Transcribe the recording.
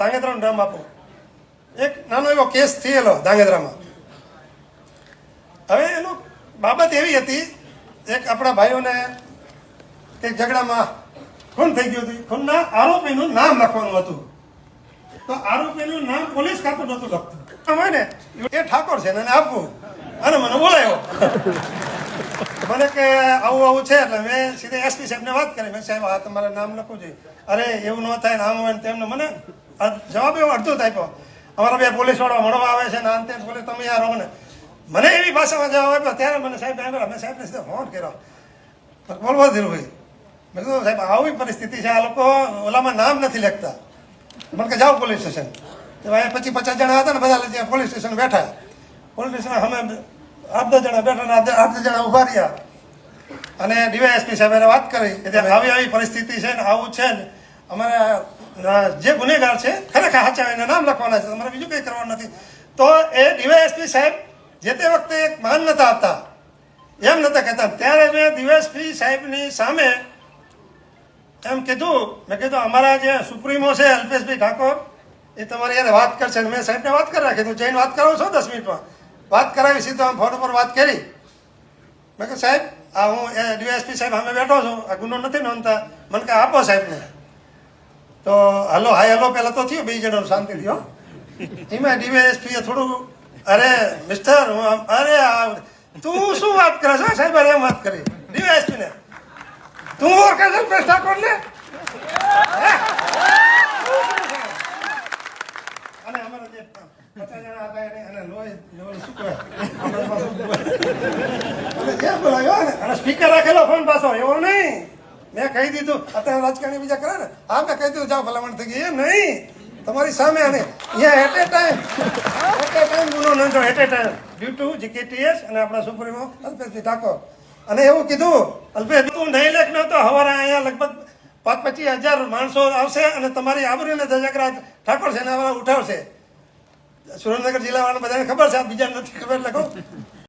ધાંગધ્રાનું નામ આપો. એક નાનો એવો કેસ થયેલો ધાંગધ્રામાં હવે એનો બાબત એવી હતી, એક આપણા ભાઈઓને કંઈક ઝઘડામાં ખૂન થઈ ગયું હતું. ખૂનના આરોપીનું નામ લખવાનું હતું. તો આરોપીનું નામ પોલીસ ખાતું નહોતું લખતું. હોય ને, એ ઠાકોર છે એને આપવું. અને મને બોલાયો મને કે આવું આવું છે એટલે મેં સીધે એસપી સાહેબને વાત કરી. મેં સાહેબ, આ તમારે નામ લખવું જોઈએ અરે, એવું ન થાય ને આમ હોય ને તેમને મને આ જવાબ એવો અડધો જ આપ્યો. અમારા બે પોલીસવાળા મળવા આવે છે ને તેમ બોલે, તમે યાર રહો ને. મને એવી ભાષામાં જવાબ આપ્યો. ત્યારે મને સાહેબ આવ્યા મેં સાહેબને સીધો ફોન કર્યો. બોલવા બોલવા ધીરુભાઈ મેં કીધું, સાહેબ, આવી પરિસ્થિતિ છે, આ લોકો ઓલામાં નામ નથી લખતા. મને કે જાઓ પોલીસ સ્ટેશન. તો ભાઈ પછી પચાસ જણા હતા ને બધા પોલીસ સ્ટેશન બેઠા. પોલીસ સ્ટેશન અમે આઠ દસ જણા બેઠા આઠ દસ જણા ઊભા રહ્યા. અને ડીવાયએસપી સાહેબે વાત કરી કે આવી આવી પરિસ્થિતિ છે ને આવું છે ને. અમારે જે ગુનેગાર છે ખરેખર સાચા એના નામ લખવાના છે તમારે બીજું કંઈ કરવાનું નથી. તો એ ડીવાયએસપી સાહેબ જે તે વખતે એક માન નતા આપતા એમ નતા કહેતા. ત્યારે મેં ડીવાયએસપી સાહેબની સામે એમ કીધું મેં કીધું અમારા જે સુપ્રીમો છે અલ્પેશભાઈ ઠાકોર એ તમારી યાર વાત કરશે. મેં સાહેબને વાત કરી રાખી તું જઈને વાત કરાવું છો દસ મિનિટમાં. વાત કરાવી સીધો આમ ફોન ઉપર વાત કરી. મેં કહ્યું સાહેબ આ હું ડીએસપી સાહેબ અમે બેઠો છું. આ ગુનો નથી નોંધતા. મને કે આપો સાહેબને તો હલો, હાય, હલો, પહેલાં તો થયો બે જણાનું શાંતિ થયો એમાં ડીવાયએસપીએ થોડું, અરે મિસ્ટર હું અરે તું શું વાત કરે છે? સાહેબ, અરે, એમ વાત કરી. ડીવાયએસપીને તું ઓળખે છે અલ્પેશ ઠાકોરને અને અમારા જે પચાસ જણા હતા એને એને લોહી શું કહે? જે પાસે સ્પીકર રાખેલો ફોન પાછો, એવો નહીં. મેં કહી દીધું અત્યારે રાજકારણી બીજા કરે ને? હા મેં કહી દીધું, જાઓ ભલામણ થઈ ગઈ. એ નહીં. તમારી સામે અને અહીંયા at a time at a time ગુનો નોંધો at a time due to GKTS અને આપણા સુપ્રીમો અલ્પેશભાઈ ઠાકોર. અને એવું કીધું અલ્પેશ તું નહીં લેખ નહોતો હવારે અહીંયા લગભગ પાંચ પચીસ હજાર માણસો આવશે અને તમારી આબરૂને ધજાકરા ઠાકોર છે એના ઉઠાવશે. સુરેન્દ્રનગર જિલ્લાવાળા બધાને ખબર છે, આ બીજા નથી ખબર કહું